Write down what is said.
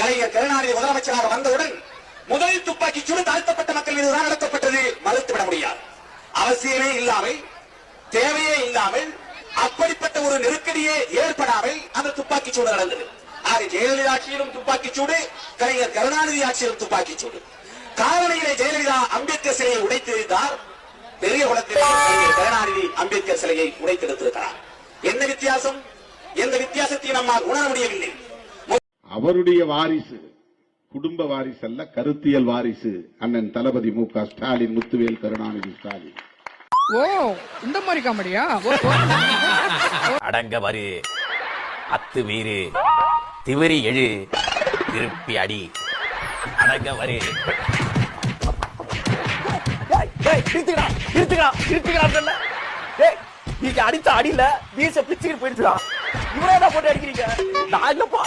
கலைஞர் கருணாநிதி முதலமைச்சராக வந்தவுடன் முதல் துப்பாக்கி சூடு தாழ்த்தப்பட்ட மக்கள் மீதுதான் நடத்தப்பட்டது. மறுத்துவிட முடியாது. அவசியமே இல்லாமல் தேவையே இல்லாமல் அப்படிப்பட்ட ஒரு நெருக்கடியே ஏற்படாமல் அந்த துப்பாக்கி சூடு நடந்தது. ஆக ஜெயலலிதா ஆட்சியிலும் துப்பாக்கி சூடு கலைஞர் கருணாநிதி ஆட்சியிலும் துப்பாக்கி சூடு. காவலையிலே ஜெயலலிதா அம்பேத்கர் சிலையை உடைத்திருந்தார். பெரிய குளத்திலே கலைஞர் கருணாநிதி அம்பேத்கர் சிலையை உடைத்தெடுத்திருக்கிறார். என்ன வித்தியாசம்? எந்த வித்தியாசத்தையும் நம்மால் உணர முடியவில்லை. அவருடைய வாரிசு குடும்ப வாரிசு அல்ல கருத்தியல் வாரிசு அண்ணன் தளபதி மு க ஸ்டாலின் முத்துவேல் கருணாநிதி ஸ்டாலின். ஓ இந்த மாதிரி காமெடியா. அடங்க வரு. அத்து வீரு திவரி எழு. திருப்பி அடி. அடங்க வரு. நிறுத்துக்கடா நிறுத்துக்கடா டேய் நீங்க அடிச்ச அடியில வீச பிச்சுக்கிட்டு போயிடுச்சுடா இவ்வளவு போட்டு அடிக்கிறீங்க? நான் இல்லப்பா